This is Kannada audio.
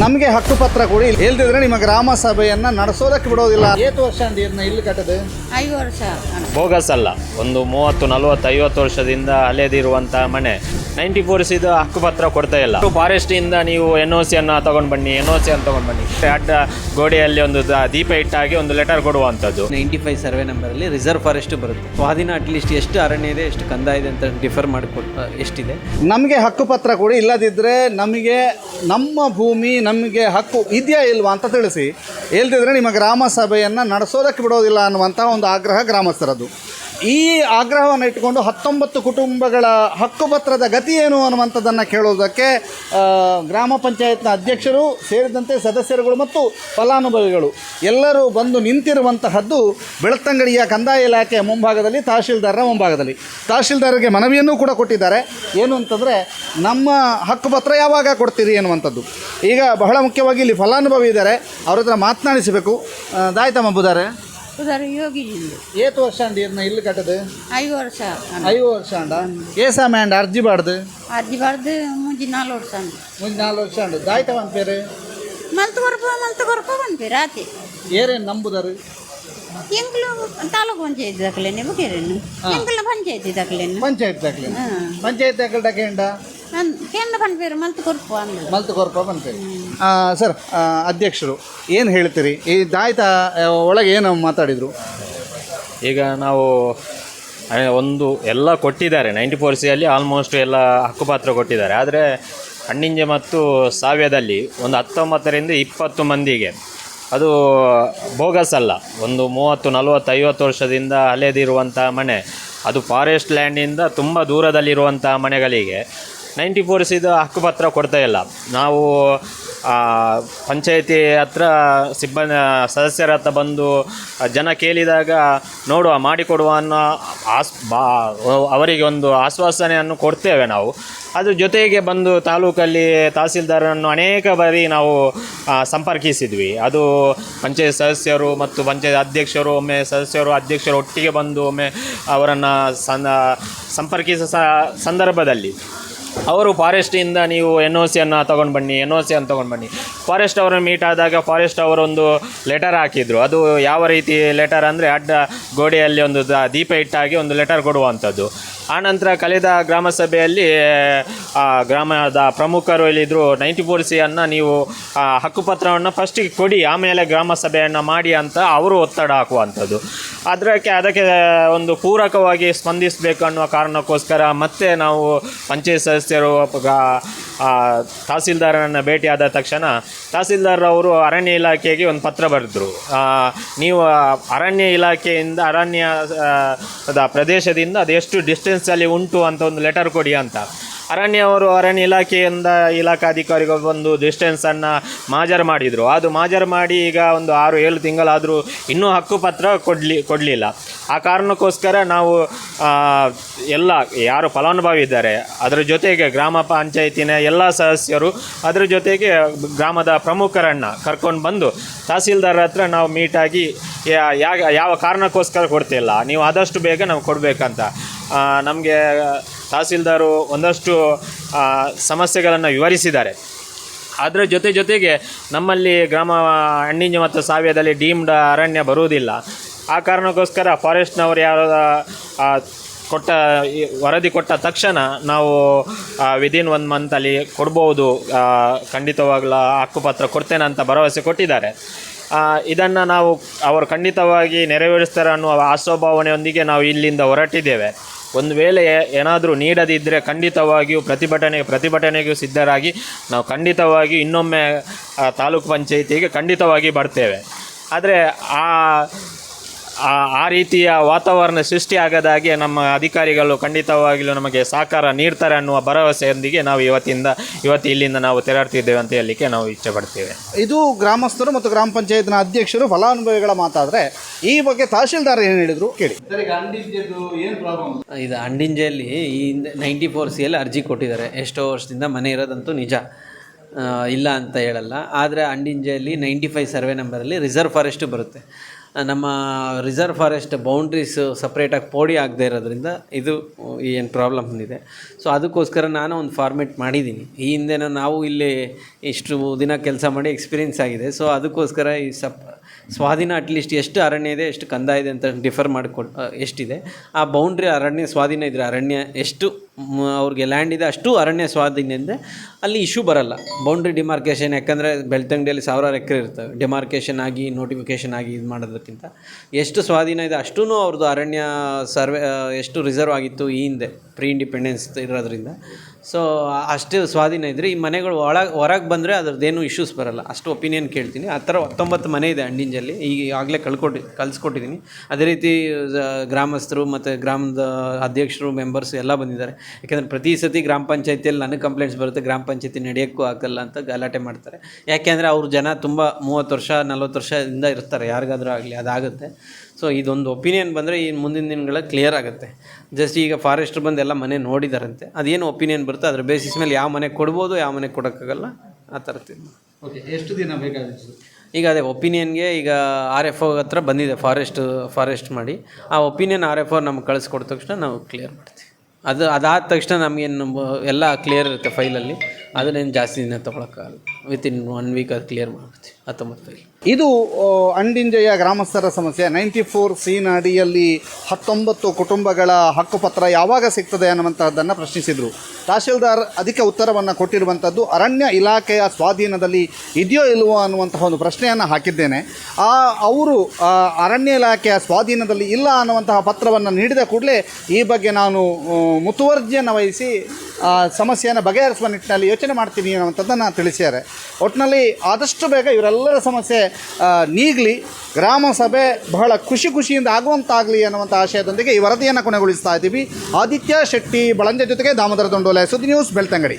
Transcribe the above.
ನಮಗೆ ಹಕ್ಕುಪತ್ರ ಕೊಡಿ. ಹೇಳ್ತಿದ್ರೆ ನಿಮ್ಮ ಗ್ರಾಮ ಸಭೆಯನ್ನ ನಡೆಸೋದಕ್ಕೆ ಬಿಡೋದಿಲ್ಲ. ಏತು ವರ್ಷ ನೀರನ್ನ ಇಲ್ಲಿ ಕಟ್ಟದು? ಐದು ವರ್ಷ. ಬೋಗಸ್ ಅಲ್ಲ ಒಂದು ಮೂವತ್ತು ನಲವತ್ತು ಐವತ್ತು ವರ್ಷದಿಂದ ಹಳೆದಿರುವಂತಹ ಮನೆ. ನೈಂಟಿ ಫೋರ್ಸ್ ಇದು ಹಕ್ಕುಪತ್ರ ಕೊಡ್ತಾ ಇಲ್ಲ. ಫಾರೆಸ್ಟ್ ಇಂದ ನೀವು ಎನ್ ಒ ಸಿ ಅನ್ನ ತಗೊಂಡ್ ಬನ್ನಿ ಎನ್ ಒ ಸಿ ಅನ್ನು ತಗೊಂಡ್ ಬನ್ನಿ. ಅಡ್ಡ ಗೋಡೆಯಲ್ಲಿ ಒಂದು ದ- ದೀಪ ಇಟ್ಟಾಗಿ ಒಂದು ಲೆಟರ್ ಕೊಡುವಂಥದ್ದು. ನೈಂಟಿ ಫೈವ್ ಸರ್ವೆ ನಂಬರಲ್ಲಿ ರಿಸರ್ವ್ ಫಾರೆಸ್ಟ್ ಬರುತ್ತೆ. ಸ್ವಾಧೀನ ಅಟ್ಲೀಸ್ಟ್ ಎಷ್ಟು ಅರಣ್ಯ ಇದೆ ಎಷ್ಟು ಕಂದ ಇದೆ ಅಂತ ಡಿಫರ್ ಮಾಡಿಕೊಟ್ಟು ಎಷ್ಟಿದೆ. ನಮಗೆ ಹಕ್ಕುಪತ್ರ ಕೊಡಿ ಇಲ್ಲದಿದ್ದರೆ ನಮಗೆ ನಮ್ಮ ಭೂಮಿ ನಮಗೆ ಹಕ್ಕು ಇದೆಯಾ ಇಲ್ವಾ ಅಂತ ತಿಳಿಸಿ. ಹೇಳ್ತಿದ್ರೆ ನಿಮ್ಮ ಗ್ರಾಮ ಸಭೆಯನ್ನು ನಡೆಸೋದಕ್ಕೆ ಬಿಡೋದಿಲ್ಲ ಅನ್ನುವಂಥ ಒಂದು ಆಗ್ರಹ ಗ್ರಾಮಸ್ಥರದ್ದು. ಈ ಆಗ್ರಹವನ್ನು ಇಟ್ಟುಕೊಂಡು ಹತ್ತೊಂಬತ್ತು ಕುಟುಂಬಗಳ ಹಕ್ಕುಪತ್ರದ ಗತಿ ಏನು ಅನ್ನುವಂಥದ್ದನ್ನು ಕೇಳೋದಕ್ಕೆ ಗ್ರಾಮ ಪಂಚಾಯತ್ನ ಅಧ್ಯಕ್ಷರು ಸೇರಿದಂತೆ ಸದಸ್ಯರುಗಳು ಮತ್ತು ಫಲಾನುಭವಿಗಳು ಎಲ್ಲರೂ ಬಂದು ನಿಂತಿರುವಂತಹದ್ದು ಬೆಳತ್ತಂಗಡಿಯ ಕಂದಾಯ ಇಲಾಖೆಯ ಮುಂಭಾಗದಲ್ಲಿ, ತಹಶೀಲ್ದಾರರ ಮುಂಭಾಗದಲ್ಲಿ. ತಹಶೀಲ್ದಾರರಿಗೆ ಮನವಿಯನ್ನು ಕೂಡ ಕೊಟ್ಟಿದ್ದಾರೆ. ಏನು ಅಂತಂದರೆ, ನಮ್ಮ ಹಕ್ಕುಪತ್ರ ಯಾವಾಗ ಕೊಡ್ತೀರಿ ಎನ್ನುವಂಥದ್ದು ಈಗ ಬಹಳ ಮುಖ್ಯವಾಗಿ ಇಲ್ಲಿ ಫಲಾನುಭವಿ ಇದ್ದಾರೆ. ಅವ್ರ ಹತ್ರ ಮಾತನಾಡಿಸಬೇಕು. ದಾಯಿತಮ್ಮ ಬುಧಾರೆ ಉದಾರ ಯೋಗಿಜಿಂದು ಏತ್ ವರ್ಷ ಇರ್ನ ಇಲ್ಲಿ ಕಟ್ಟದು? ಐದು ವರ್ಷ ಐದು ವರ್ಷ ಅಂಡ ಏಸ ಮ್ಯಾಂಡ್ ಅರ್ಜಿ ಬಾಡ್ದು? ಅಜ್ಜಿ ಬರ್ದು ಮುಂಜಿ ನಾಲ್ಕು ವರ್ಷ ಅಂದು. ಮುಂದೆ ನಾಲ್ಕು ವರ್ಷ ಅಂಡು ದಾಯ್ತವ ಪೇರು? ಮಲ್ತು ಕೊರಪ ಮಲ್ತು ಕೊರಪ ಬಂದ್ವಿ ರಾತಿ ಏರೇನು ನಂಬುದಾರು ಎಂಕ್ಲು ತಾಲೂಕು ಪಂಚಾಯಿತಿ ದಾಖಲೆನೆ ಬುಕೇರೇನು ಎಂಕ್ಲ ಪಂಚಾಯತ್ ದಾಖಲೆನು? ಪಂಚಾಯತ್ ದಾಖಲೆ. ಹಾಂ. ಪಂಚಾಯತ್ ದಾಖಲೆ ಡಕೆಂಡ ನಾನು ಕೆಂಡ ಪಂಪೇರು ಮಲ್ತು ಕೊರ್ಪ ಅಂದು ಮಲ್ತು ಕೊರಪ ಬಂತೇವೆ ಸರ್ ಅಧ್ಯಕ್ಷರು ಏನು ಹೇಳ್ತೀರಿ? ಈ ದಾಯ್ತ ಒಳಗೆ ಏನು ಮಾತಾಡಿದರು? ಈಗ ನಾವು ಒಂದು ಎಲ್ಲ ಕೊಟ್ಟಿದ್ದಾರೆ. ನೈಂಟಿ ಫೋರ್ ಸಿಯಲ್ಲಿ ಆಲ್ಮೋಸ್ಟ್ ಎಲ್ಲ ಹಕ್ಕುಪಾತ್ರ ಕೊಟ್ಟಿದ್ದಾರೆ. ಆದರೆ ಹಣ್ಣಿಂಜೆ ಮತ್ತು ಸಾವ್ಯದಲ್ಲಿ ಒಂದು ಹತ್ತೊಂಬತ್ತರಿಂದ ಇಪ್ಪತ್ತು ಮಂದಿಗೆ ಅದು ಬೋಗಸ್ ಅಲ್ಲ. ಒಂದು ಮೂವತ್ತು ನಲವತ್ತು ಐವತ್ತು ವರ್ಷದಿಂದ ಅಲೆದಿರುವಂಥ ಮನೆ. ಅದು ಫಾರೆಸ್ಟ್ ಲ್ಯಾಂಡಿಂದ ತುಂಬ ದೂರದಲ್ಲಿರುವಂಥ ಮನೆಗಳಿಗೆ. ನೈಂಟಿ ಫೋರ್ಸ್ ಇದು ಹಕ್ಕುಪತ್ರ ಕೊಡ್ತಾ ಇಲ್ಲ. ನಾವು ಪಂಚಾಯತಿ ಹತ್ರ ಸಿಬ್ಬಂದಿ, ಸದಸ್ಯರ ಹತ್ರ ಬಂದು ಜನ ಕೇಳಿದಾಗ ನೋಡುವ, ಮಾಡಿಕೊಡುವ ಅನ್ನೋ ಆಸ್, ಬಾ ಅವರಿಗೆ ಒಂದು ಆಶ್ವಾಸನೆಯನ್ನು ಕೊಡ್ತೇವೆ ನಾವು. ಅದ್ರ ಜೊತೆಗೆ ಬಂದು ತಾಲೂಕಲ್ಲಿ ತಹಸೀಲ್ದಾರರನ್ನು ಅನೇಕ ಬಾರಿ ನಾವು ಸಂಪರ್ಕಿಸಿದ್ವಿ. ಅದು ಪಂಚಾಯತ್ ಸದಸ್ಯರು ಮತ್ತು ಪಂಚಾಯತ್ ಅಧ್ಯಕ್ಷರು, ಒಮ್ಮೆ ಸದಸ್ಯರು, ಅಧ್ಯಕ್ಷರು ಒಟ್ಟಿಗೆ ಬಂದು ಒಮ್ಮೆ ಅವರನ್ನು ಸಂದ ಸಂಪರ್ಕಿಸ ಸಂದರ್ಭದಲ್ಲಿ. ಅವರು ಫಾರೆಸ್ಟಿಂದ ನೀವು ಎನ್ ಒ ಸಿಯನ್ನು ತೊಗೊಂಡು ಬನ್ನಿ ಎನ್ ಒ ಸಿ ಅನ್ನು ತೊಗೊಂಡು ಬನ್ನಿ. ಫಾರೆಸ್ಟ್ ಅವರನ್ನು ಮೀಟ್ ಆದಾಗ ಫಾರೆಸ್ಟ್ ಅವರೊಂದು ಲೆಟರ್ ಹಾಕಿದ್ರು. ಅದು ಯಾವ ರೀತಿ ಲೆಟರ್ ಅಂದರೆ ಅಡ್ಡ ಗೋಡೆಯಲ್ಲಿ ಒಂದು ದೀಪ ಇಟ್ಟಾಗಿ ಒಂದು ಲೆಟರ್ ಕೊಡುವಂಥದ್ದು. ಆನಂತರ ಕಳೆದ ಗ್ರಾಮ ಸಭೆಯಲ್ಲಿ ಆ, ಗ್ರಾಮದ ಪ್ರಮುಖರು ಹೇಳಿದರು ನೈಂಟಿ ಫೋರ್ ಸಿಯನ್ನು ನೀವು ಹಕ್ಕುಪತ್ರವನ್ನು ಫಸ್ಟಿಗೆ ಕೊಡಿ, ಆಮೇಲೆ ಗ್ರಾಮ ಸಭೆಯನ್ನು ಮಾಡಿ ಅಂತ ಅವರು ಒತ್ತಡ ಹಾಕುವಂಥದ್ದು. ಅದಕ್ಕೆ ಅದಕ್ಕೆ ಒಂದು ಪೂರಕವಾಗಿ ಸ್ಪಂದಿಸಬೇಕು ಅನ್ನುವ ಕಾರಣಕ್ಕೋಸ್ಕರ ಮತ್ತೆ ನಾವು ಪಂಚಾಯತ್ ಸದಸ್ಯರು ತಹಸೀಲ್ದಾರರನ್ನು ಭೇಟಿಯಾದ ತಕ್ಷಣ ತಹಸೀಲ್ದಾರ್ ಅವರು ಅರಣ್ಯ ಇಲಾಖೆಗೆ ಒಂದು ಪತ್ರ ಬರೆದರು. ನೀವು ಅರಣ್ಯ ಇಲಾಖೆಯಿಂದ, ಅರಣ್ಯ ಪ್ರದೇಶದಿಂದ ಅದು ಎಷ್ಟು ಡಿಸ್ಟೆನ್ಸಲ್ಲಿ ಉಂಟು ಅಂತ ಒಂದು ಲೆಟರ್ ಕೊಡಿ ಅಂತ. ಅರಣ್ಯ ಅವರು ಅರಣ್ಯ ಇಲಾಖೆಯಿಂದ ಇಲಾಖಾಧಿಕಾರಿಗಳು ಒಂದು ಡಿಸ್ಟೆನ್ಸನ್ನು ಮಾಜರ್ ಮಾಡಿದರು. ಅದು ಮಾಜರ್ ಮಾಡಿ ಈಗ ಒಂದು ಆರು, ಏಳು ತಿಂಗಳಾದರೂ ಇನ್ನೂ ಹಕ್ಕುಪತ್ರ ಕೊಡಲಿ, ಕೊಡಲಿಲ್ಲ. ಆ ಕಾರಣಕ್ಕೋಸ್ಕರ ನಾವು ಎಲ್ಲ ಯಾರು ಫಲಾನುಭವಿ ಇದ್ದಾರೆ, ಅದರ ಜೊತೆಗೆ ಗ್ರಾಮ ಪಂಚಾಯತಿನ ಎಲ್ಲ ಸದಸ್ಯರು ಅದರ ಜೊತೆಗೆ ಗ್ರಾಮದ ಪ್ರಮುಖರನ್ನು ಕರ್ಕೊಂಡು ಬಂದು ತಹಸೀಲ್ದಾರ್ ಹತ್ರ ನಾವು ಮೀಟಾಗಿ ಯಾವ ಕಾರಣಕ್ಕೋಸ್ಕರ ಕೊಡ್ತಿಲ್ಲ. ನೀವು ಆದಷ್ಟು ಬೇಗ ನಾವು ಕೊಡಬೇಕಂತ. ನಮಗೆ ತಹಸೀಲ್ದಾರು ಒಂದಷ್ಟು ಸಮಸ್ಯೆಗಳನ್ನು ವಿವರಿಸಿದ್ದಾರೆ. ಅದರ ಜೊತೆ ಜೊತೆಗೆ ನಮ್ಮಲ್ಲಿ ಗ್ರಾಮ ಅಣ್ಣಿಂಜ ಮತ್ತು ಸಾವ್ಯದಲ್ಲಿ ಡೀಮ್ಡ್ ಅರಣ್ಯ ಬರುವುದಿಲ್ಲ. ಆ ಕಾರಣಕ್ಕೋಸ್ಕರ ಫಾರೆಸ್ಟ್ನವರು ಯಾರ ಕೊಟ್ಟ ವರದಿ ಕೊಟ್ಟ ತಕ್ಷಣ ನಾವು ವಿದಿನ್ ಒನ್ ಮಂತಲ್ಲಿ ಕೊಡ್ಬೋದು ಖಂಡಿತವಾಗ್ಲೂ ಹಕ್ಕುಪತ್ರ ಕೊಡ್ತೇನೆ ಅಂತ ಭರವಸೆ ಕೊಟ್ಟಿದ್ದಾರೆ. ಇದನ್ನು ನಾವು ಅವರು ಖಂಡಿತವಾಗಿ ನೆರವೇರಿಸ್ತಾರೆ ಅನ್ನುವ ಆಶೋಭಾವನೆಯೊಂದಿಗೆ ನಾವು ಇಲ್ಲಿಂದ ಹೊರಟಿದ್ದೇವೆ. ಒಂದು ವೇಳೆ ಏನಾದರೂ ನೀಡದಿದ್ದರೆ ಖಂಡಿತವಾಗಿಯೂ ಪ್ರತಿಭಟನೆ, ಪ್ರತಿಭಟನೆಗೂ ಸಿದ್ಧರಾಗಿ ನಾವು ಖಂಡಿತವಾಗಿ ಇನ್ನೊಮ್ಮೆ ತಾಲೂಕು ಪಂಚಾಯಿತಿಗೆ ಖಂಡಿತವಾಗಿ ಬರ್ತೇವೆ. ಆದರೆ ಆ ಆ- ಆ ರೀತಿಯ ವಾತಾವರಣ ಸೃಷ್ಟಿಯಾಗದಾಗೆ ನಮ್ಮ ಅಧಿಕಾರಿಗಳು ಖಂಡಿತವಾಗಿಯೂ ನಮಗೆ ಸಹಕಾರ ನೀಡ್ತಾರೆ ಅನ್ನುವ ಭರವಸೆಯೊಂದಿಗೆ ನಾವು ಇವತ್ತಿಂದ ಇವತ್ತು ಇಲ್ಲಿಂದ ನಾವು ತೆರಳ್ತಿದ್ದೇವೆ ಅಂತ ಹೇಳಲಿಕ್ಕೆ ನಾವು ಇಚ್ಛೆ ಪಡ್ತೇವೆ. ಇದು ಗ್ರಾಮಸ್ಥರು ಮತ್ತು ಗ್ರಾಮ ಪಂಚಾಯತ್ನ ಅಧ್ಯಕ್ಷರು ಫಲಾನುಭವಿಗಳ ಮಾತಾದರೆ ಈ ಬಗ್ಗೆ ತಹಶೀಲ್ದಾರ್ ಏನು ಹೇಳಿದ್ರು ಕೇಳಿ. ಏನು ಪ್ರಾಬ್ಲಮ್ ಇದು ಅಂಡಿಂಜೆಯಲ್ಲಿ ಈ ನೈಂಟಿ ಫೋರ್ ಸಿಯಲ್ಲಿ ಅರ್ಜಿ ಕೊಟ್ಟಿದ್ದಾರೆ. ಎಷ್ಟೋ ವರ್ಷದಿಂದ ಮನೆ ಇರೋದಂತೂ ನಿಜ. ಇಲ್ಲ ಅಂತ ಹೇಳಲ್ಲ. ಆದರೆ ಅಂಡಿಂಜೆಯಲ್ಲಿ ನೈಂಟಿ ಫೈವ್ ಸರ್ವೆ ನಂಬರಲ್ಲಿ ರಿಸರ್ವ್ ಫಾರೆಸ್ಟ್ ಬರುತ್ತೆ. ನಮ್ಮ ರಿಸರ್ವ್ ಫಾರೆಸ್ಟ್ ಬೌಂಡ್ರೀಸು ಸಪ್ರೇಟಾಗಿ ಪೋಡಿ ಆಗದೆ ಇರೋದ್ರಿಂದ ಇದು ಏನು ಪ್ರಾಬ್ಲಮ್ ಬಂದಿದೆ. ಸೊ ಅದಕ್ಕೋಸ್ಕರ ನಾನು ಒಂದು ಫಾರ್ಮೆಟ್ ಮಾಡಿದ್ದೀನಿ. ಈ ಹಿಂದೆನೂ ನಾವು ಇಲ್ಲಿ ಇಷ್ಟು ದಿನ ಕೆಲಸ ಮಾಡಿ ಎಕ್ಸ್ಪೀರಿಯನ್ಸ್ ಆಗಿದೆ. ಸೊ ಅದಕ್ಕೋಸ್ಕರ ಈ ಸಪ್, ಸ್ವಾಧೀನ ಅಟ್ಲೀಸ್ಟ್ ಎಷ್ಟು ಅರಣ್ಯ ಇದೆ, ಎಷ್ಟು ಕಂದ ಇದೆ ಅಂತ ಡಿಫರ್ ಮಾಡಿಕೊಟ್ ಎಷ್ಟಿದೆ. ಆ ಬೌಂಡ್ರಿ ಅರಣ್ಯ, ಸ್ವಾಧೀನ ಇದ್ದರೆ ಅರಣ್ಯ ಎಷ್ಟು ಅವ್ರಿಗೆ ಲ್ಯಾಂಡ್ ಇದೆ, ಅಷ್ಟು ಅರಣ್ಯ ಸ್ವಾಧೀನ ಇದೆ ಅಲ್ಲಿ ಇಶ್ಯೂ ಬರಲ್ಲ. ಬೌಂಡ್ರಿ ಡಿಮಾರ್ಕೇಷನ್ ಯಾಕಂದರೆ ಬೆಳ್ತಂಗಡಿಯಲ್ಲಿ ಸಾವಿರಾರು ಎಕರೆ ಇರ್ತವೆ. ಡಿಮಾರ್ಕೇಷನ್ ಆಗಿ ನೋಟಿಫಿಕೇಷನ್ ಆಗಿ ಇದು ಮಾಡೋದಕ್ಕಿಂತ ಎಷ್ಟು ಸ್ವಾಧೀನ ಇದೆ ಅಷ್ಟೂ ಅವ್ರದ್ದು ಅರಣ್ಯ ಸರ್ವೆ ಎಷ್ಟು ರಿಸರ್ವ್ ಆಗಿತ್ತು ಈ ಹಿಂದೆ ಪ್ರೀ ಇಂಡಿಪೆಂಡೆನ್ಸ್ ಇರೋದ್ರಿಂದ. ಸೊ ಅಷ್ಟು ಸ್ವಾಧೀನ ಇದ್ದರೆ ಈ ಮನೆಗಳು ಒಳಗೆ ಹೊರಗೆ ಬಂದರೆ ಅದ್ರದ್ದೇನು ಇಶ್ಯೂಸ್ ಬರಲ್ಲ. ಅಷ್ಟು ಒಪಿನಿಯನ್ ಕೇಳ್ತೀನಿ. ಆ ಥರ ಹತ್ತೊಂಬತ್ತು ಮನೆ ಇದೆ ಅಂಡಿಂಜಲ್ಲಿ ಈಗ ಆಗಲೇ ಕಳ್ಕೊಟ್ಟು ಕಲಿಸ್ಕೊಟ್ಟಿದ್ದೀನಿ ಅದೇ ರೀತಿ ಗ್ರಾಮಸ್ಥರು ಮತ್ತು ಗ್ರಾಮದ ಅಧ್ಯಕ್ಷರು ಮೆಂಬರ್ಸ್ ಎಲ್ಲ ಬಂದಿದ್ದಾರೆ. ಯಾಕೆಂದರೆ ಪ್ರತಿ ಸತಿ ಗ್ರಾಮ ಪಂಚಾಯತಿಯಲ್ಲಿ ನನಗೆ ಕಂಪ್ಲೇಂಟ್ಸ್ ಬರುತ್ತೆ ಗ್ರಾಮ ಪಂಚಾಯತಿ ನಡೆಯೋಕ್ಕೂ ಆಗಲ್ಲ ಅಂತ ಗಲಾಟೆ ಮಾಡ್ತಾರೆ. ಯಾಕೆಂದರೆ ಅವ್ರ ಜನ ತುಂಬ ಮೂವತ್ತು ವರ್ಷ ನಲ್ವತ್ತು ವರ್ಷದಿಂದ ಇರ್ತಾರೆ ಯಾರಿಗಾದರೂ ಆಗಲಿ ಅದಾಗುತ್ತೆ. ಸೊ ಇದೊಂದು ಒಪಿನಿಯನ್ ಬಂದರೆ ಈ ಮುಂದಿನ ದಿನಗಳ ಕ್ಲಿಯರ್ ಆಗುತ್ತೆ. ಜಸ್ಟ್ ಈಗ ಫಾರೆಸ್ಟ್ ಬಂದು ಎಲ್ಲ ಮನೆ ನೋಡಿದಾರಂತೆ. ಅದೇನು ಒಪಿನಿಯನ್ ಬರುತ್ತೆ ಅದ್ರ ಬೇಸಿಸ್ ಮೇಲೆ ಯಾವ ಮನೆ ಕೊಡ್ಬೋದು ಯಾವ ಮನೆ ಕೊಡೋಕ್ಕಾಗಲ್ಲ ಆ ಥರ ಓಕೆ ಎಷ್ಟು ದಿನ ಬೇಕಾಗಿತ್ತು ಈಗ ಅದೇ ಒಪಿನಿಯನ್ಗೆ ಈಗ ಆರ್ ಎಫ್ ಒ ಹತ್ರ ಬಂದಿದೆ ಫಾರೆಸ್ಟ್ ಫಾರೆಸ್ಟ್ ಮಾಡಿ. ಆ ಒಪಿನಿಯನ್ ಆರ್ ಎಫ್ ಒ ನಮ್ಗೆ ಕಳಿಸ್ಕೊಟ್ಟ ತಕ್ಷಣ ನಾವು ಕ್ಲಿಯರ್ ಮಾಡ್ತೀವಿ. ಅದು ಅದಾದ ತಕ್ಷಣ ನಮಗೇನು ಎಲ್ಲ ಕ್ಲಿಯರ್ ಇರುತ್ತೆ ಫೈಲಲ್ಲಿ ಅದನ್ನೇನು ಜಾಸ್ತಿ ದಿನ ತೊಗೊಳಕ್ಕಾಗಲ್ಲ. ಇನ್ ಒನ್ ವೀಕ್ ಅದು ಕ್ಲಿಯರ್ ಮಾಡ್ತೀವಿ ಹತ್ತೊಂಬತ್ತರಲ್ಲಿ. ಇದು ಅಂಡಿಂಜಯ ಗ್ರಾಮಸ್ಥರ ಸಮಸ್ಯೆ. ನೈಂಟಿ ಫೋರ್ ಸೀನ್ ಅಡಿಯಲ್ಲಿ ಹತ್ತೊಂಬತ್ತು ಕುಟುಂಬಗಳ ಹಕ್ಕುಪತ್ರ ಯಾವಾಗ ಸಿಗ್ತದೆ ಅನ್ನುವಂತಹದ್ದನ್ನು ಪ್ರಶ್ನಿಸಿದರು. ತಹಶೀಲ್ದಾರ್ ಅಧಿಕ ಉತ್ತರವನ್ನು ಕೊಟ್ಟಿರುವಂಥದ್ದು ಅರಣ್ಯ ಇಲಾಖೆಯ ಸ್ವಾಧೀನದಲ್ಲಿ ಇದೆಯೋ ಇಲ್ವೋ ಅನ್ನುವಂತಹ ಒಂದು ಪ್ರಶ್ನೆಯನ್ನು ಹಾಕಿದ್ದೇನೆ. ಆ, ಅವರು ಅರಣ್ಯ ಇಲಾಖೆಯ ಸ್ವಾಧೀನದಲ್ಲಿ ಇಲ್ಲ ಅನ್ನುವಂತಹ ಪತ್ರವನ್ನು ನೀಡಿದ ಕೂಡಲೇ ಈ ಬಗ್ಗೆ ನಾನು ಮುತುವರ್ಜಿಯನ್ನು ವಹಿಸಿ ಸಮಸ್ಯೆಯನ್ನು ಬಗೆಹರಿಸುವ ನಿಟ್ಟಿನಲ್ಲಿ ಯೋಚನೆ ಮಾಡ್ತೀನಿ ಅನ್ನುವಂಥದ್ದನ್ನು ತಿಳಿಸಿದ್ದಾರೆ. ಒಟ್ಟಿನಲ್ಲಿ ಆದಷ್ಟು ಬೇಗ ಇವರೆಲ್ಲರ ಸಮಸ್ಯೆ ನೀಗಲಿ, ಗ್ರಾಮ ಸಭೆ ಬಹಳ ಖುಷಿ ಖುಷಿಯಿಂದ ಆಗುವಂತಾಗಲಿ ಅನ್ನುವಂಥ ಆಶಯದೊಂದಿಗೆ ಈ ವರದಿಯನ್ನು ಕೊನೆಗೊಳಿಸ್ತಾ ಇದ್ದೀವಿ. ಆದಿತ್ಯ ಶೆಟ್ಟಿ, ಬಳಂಜ ಜೊತೆಗೆ ದಾಮೋದರ ದೊಂಡೋಲೆ ಸುದ್ದಿ ನ್ಯೂಸ್ ಬೆಳ್ತಂಗಡಿ.